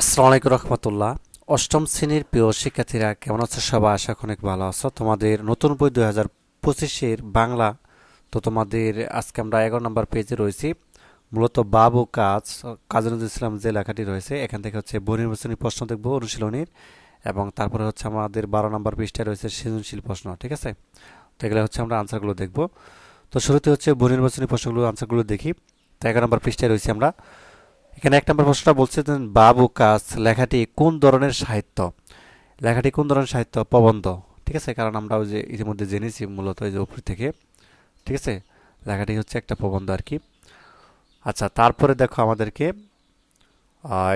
আসসালামু আলাইকুম রহমতুল্লাহ। অষ্টম শ্রেণির প্রিয় শিক্ষার্থীরা, কেমন আছো সবাই? আশা অনেক ভালো আছো। তোমাদের নতুন বই দুই হাজার পঁচিশের বাংলা, তো তোমাদের আজকে আমরা এগারো নম্বর পেজে রয়েছি। মূলত বাবু কাজ কাজী ইসলাম যে লেখাটি রয়েছে, এখান থেকে হচ্ছে বহির্বাচনী প্রশ্ন দেখব অনুশীলনীর এবং তারপরে হচ্ছে আমাদের বারো নম্বর পৃষ্ঠায় রয়েছে সৃজনশীল প্রশ্ন, ঠিক আছে? তো এগুলো হচ্ছে আমরা আনসারগুলো দেখব। তো শুরুতে হচ্ছে বহির্বাচনী প্রশ্নগুলো আনসারগুলো দেখি। তো এগারো নম্বর পৃষ্ঠায় রয়েছে আমরা। এখানে এক নম্বর প্রশ্নটা বলছে বাবু কাজ, লেখাটি কোন ধরনের সাহিত্য? লেখাটি কোন ধরনের সাহিত্য? প্রবন্ধ। ঠিক আছে? কারণ আমরা ওই যে ইতিমধ্যে জেনেছি মূলত এই যে উপর থেকে। ঠিক আছে? লেখাটি হচ্ছে একটা প্রবন্ধ আর কি। আচ্ছা তারপরে দেখো আমাদেরকে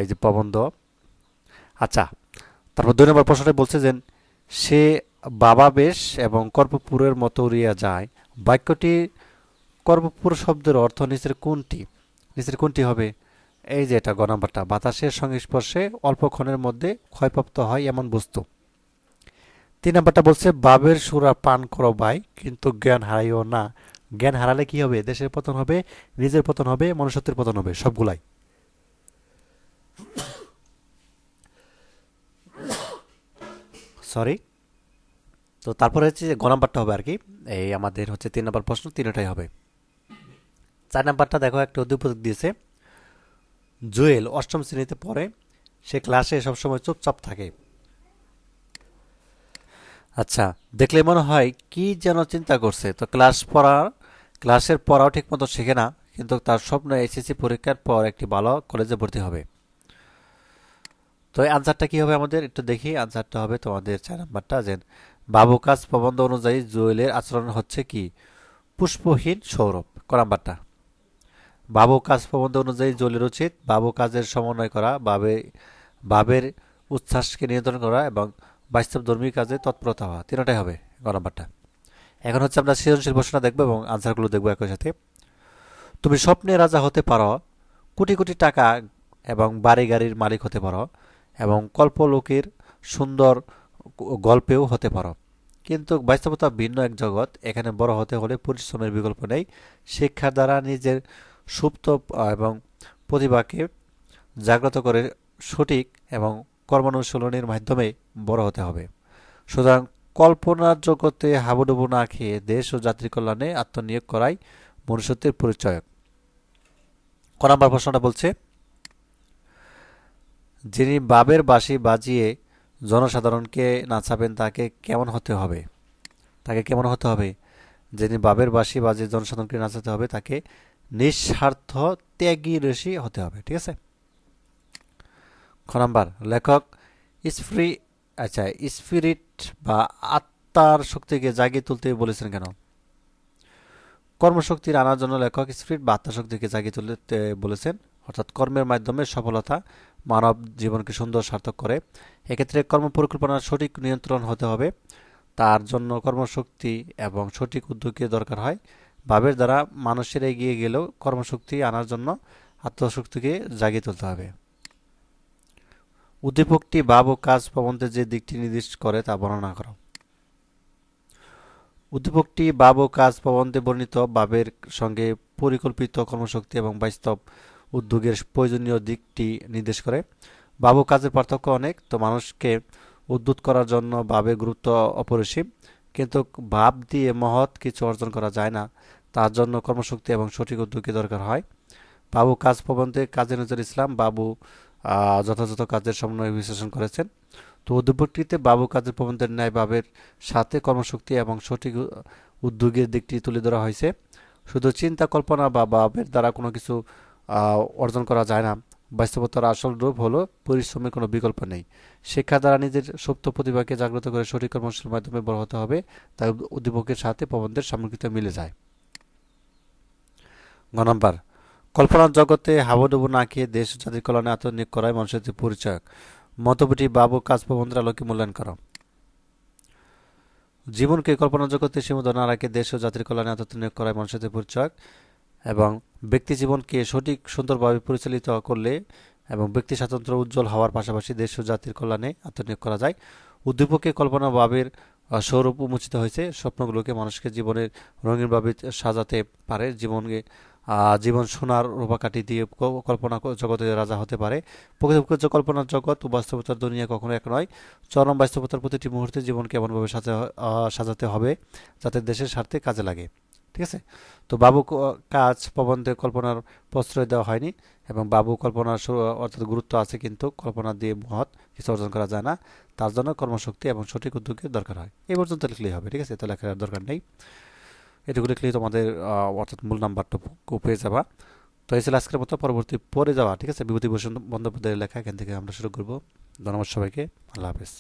এই যে প্রবন্ধ। আচ্ছা তারপর দুই নম্বর প্রশ্নটা বলছে যে, সে বাবা বেশ এবং কর্পপুরের মতো উড়িয়া যায়। বাক্যটি কর্পপুর শব্দের অর্থ নিচের কোনটি? নিচের কোনটি হবে? এই যে এটা গ বাতাসের সংস্পর্শে অল্পক্ষণের মধ্যে ক্ষয়প্রাপ্ত হয় এমন বস্তু। তিন নাম্বারটা বলছে, বাবের সুরা পান করো বাই কিন্তু জ্ঞান হারাইও না। জ্ঞান হারালে কি হবে? দেশের পতন হবে, নিজের পতন হবে, মনুষ্যত্বের পতন হবে, সবগুলাই। সরি। তো তারপরে হচ্ছে যে গ নাম্বারটা হবে আর কি, এই আমাদের হচ্ছে তিন নম্বর প্রশ্ন, তিনটাই হবে। চার নাম্বারটা দেখো, একটা উদ্যোগ দিয়েছে জুয়েল অষ্টম শ্রেণীতে পড়ে, সে ক্লাসে সবসময় চুপচাপ থাকে। আচ্ছা দেখলে মনে হয় কি যেন চিন্তা করছে। তো ক্লাস পড়ার, ক্লাসের পড়াও ঠিকমতো শেখে না, কিন্তু তার স্বপ্ন এসএসসি পরীক্ষার পর একটি ভালো কলেজে ভর্তি হবে। তো এই আনসারটা কি হবে আমাদের? একটু দেখি আনসারটা হবে তোমাদের চার নাম্বারটা যে, বাবু কাজ প্রবন্ধ অনুযায়ী জুয়েলের আচরণ হচ্ছে কি? পুষ্পহীন সৌরভ, ক নাম্বারটা? বাবু কাজ প্রবন্ধ অনুযায়ী জলের উচিত বাবু কাজের সমন্বয় করা, বাবে, বাবের উচ্ছ্বাসকে নিয়ন্ত্রণ করা এবং বাস্তবধর্মী কাজে তৎপরতা হওয়া। তিনটাই হবে গ এখন হচ্ছে আমরা সৃজনশীল প্রশ্নটা দেখব এবং আনসারগুলো দেখব একই সাথে। তুমি স্বপ্নে রাজা হতে পারো, কোটি কোটি টাকা এবং বাড়ি গাড়ির মালিক হতে পারো এবং কল্পলোকের সুন্দর গল্পেও হতে পারো। কিন্তু বাস্তবতা ভিন্ন এক জগৎ, এখানে বড় হতে হলে পরিশ্রমের বিকল্প নেই। শিক্ষার দ্বারা নিজের সুপ্ত এবং প্রতিভাকে জাগ্রত করে সঠিক এবং কর্মানুশীলনের মাধ্যমে বড় হতে হবে। সুতরাং কল্পনার জগতে হাবুডুবু না খেয়ে দেশ ও জাতির কল্যাণে আত্মনিয়োগ করাই মনুষ্যত্বের পরিচয়ক। ক নাম্বার প্রশ্নটা বলছে, যিনি বাবের বাঁশি বাজিয়ে জনসাধারণকে নাচাবেন তাকে কেমন হতে হবে? তাকে কেমন হতে হবে? যিনি বাবের বাঁশি বাজিয়ে জনসাধারণকে নাচাতে হবে, তাকে নিঃস্বার্থ ত্যাগী ঋষি হতে হবে, ঠিক আছে? খ নাম্বার, লেখক স্প্রি আচ্ছা স্পিরিট বা আত্মার শক্তিকে জাগিয়ে তুলতে বলেছেন কেন? কর্মশক্তির আনার জন্য লেখক স্পিরিট বা আত্মাশক্তিকে জাগিয়ে তুলতে বলেছেন। অর্থাৎ কর্মের মাধ্যমে সফলতা মানব জীবনকে সুন্দর, সার্থক করে। এক্ষেত্রে কর্ম পরিকল্পনার সঠিক নিয়ন্ত্রণ হতে হবে। তার জন্য কর্মশক্তি এবং সঠিক উদ্যোগের দরকার হয়। ভাবের দ্বারা মানুষের এগিয়ে গেলেও কর্মশক্তি আনার জন্য আত্মশক্তিকে জাগিয়ে তুলতে হবে। উদ্দীপকটি ভাব ও কাজ প্রবন্ধে যে দিকটি নির্দেশ করে তা বর্ণনা করো। উদ্দীপকটি ভাব ও কাজ প্রবন্ধে বর্ণিত ভাবের সঙ্গে পরিকল্পিত কর্মশক্তি এবং বাস্তব উদ্যোগের প্রয়োজনীয় দিকটি নির্দেশ করে। ভাব ও কাজের পার্থক্য অনেক, তো মানুষকে উদ্যুত করার জন্য ভাবের গুরুত্ব অপরিসীম। কিন্তু ভাব দিয়ে মহৎ কিছু অর্জন করা যায় না। তার জন্য কর্মশক্তি এবং সঠিক উদ্যোগের দরকার হয়। বাবু কাজ প্রবন্ধে কাজী নজরুল ইসলাম, বাবু যথাযথ কাজের সমন্বয় বিশ্লেষণ করেছেন। তো উদ্যোগটিতে বাবু কাজের প্রবন্ধের ন্যায় বাবের সাথে কর্মশক্তি এবং সঠিক উদ্যোগের দিকটি তুলে ধরা হয়েছে। শুধু চিন্তা কল্পনা বা বাবের দ্বারা কোনো কিছু অর্জন করা যায় না। বাস্তবতার আসল রূপ হলো পরিশ্রমের কোনো বিকল্প নেই। শিক্ষা দ্বারা নিজের সুপ্ত প্রতিভাকে জাগ্রত করে সঠিক কর্মশীল মাধ্যমে বড় হতে হবে। তাই উদ্দীপকের সাথে প্রবন্ধের সামগ্রিকতা মিলে যায়। গ নম্বর, কল্পনার জগতে হাবুডুবু না খেয়ে দেশ জাতির কল্যাণে আত্মনিয়োগ করায় মানুষের পরিচয় মতবুটি বাবু কাজ প্রবন্ধের আলোকে মূল্যায়ন করো। জীবনকে কল্পনা জগতে সীমিত না রাখে দেশ ও জাতির কল্যাণে আত্মনিয়োগ করায় মানুষের পরিচয় এবং ব্যক্তি জীবনকে সঠিক, সুন্দরভাবে পরিচালিত করলে এবং ব্যক্তি স্বাতন্ত্র্য উজ্জ্বল হওয়ার পাশাপাশি দেশ ও জাতির কল্যাণে আত্মনিয়োগ করা যায়। উদ্দীপকে কল্পনা ভাবের স্বরূপ উন্মোচিত হয়েছে। স্বপ্নগুলোকে মানুষকে জীবনের রঙিনভাবে সাজাতে পারে। জীবনকে জীবন সোনার রূপাকাঠি দিয়ে কল্পনা জগতে রাজা হতে পারে। প্রকৃতপক্ষে কল্পনার জগৎ, বাস্তবতার দুনিয়া কখনো এক নয়। চরম বাস্তবতার প্রতিটি মুহূর্তে জীবনকে এমনভাবে সাজা সাজাতে হবে যাতে দেশের স্বার্থে কাজে লাগে। ঠিক আছে? তো বাবু কাজ, প্রবন্ধে কল্পনার প্রশ্রয় দেওয়া হয়নি এবং বাবু কল্পনার অর্থাৎ গুরুত্ব আছে কিন্তু কল্পনা দিয়ে মহৎ কিছু অর্জন করা যায় না। তার জন্য কর্মশক্তি এবং সঠিক উদ্যোগের দরকার হয়। এই পর্যন্ত লিখলেই হবে। ঠিক আছে? তো লেখার দরকার নেই। এটুকু লিখলেই তোমাদের অর্থাৎ মূল নাম্বারটুকু পেয়ে যাবা। তো এই ছিল আজকের মতো, পরবর্তী পরে যাওয়া। ঠিক আছে? বিভূতিভূষণ বন্দ্যোপাধ্যায়ের লেখা, এখান থেকে আমরা শুরু করব। ধন্যবাদ সবাইকে। আল্লাহ হাফেজ।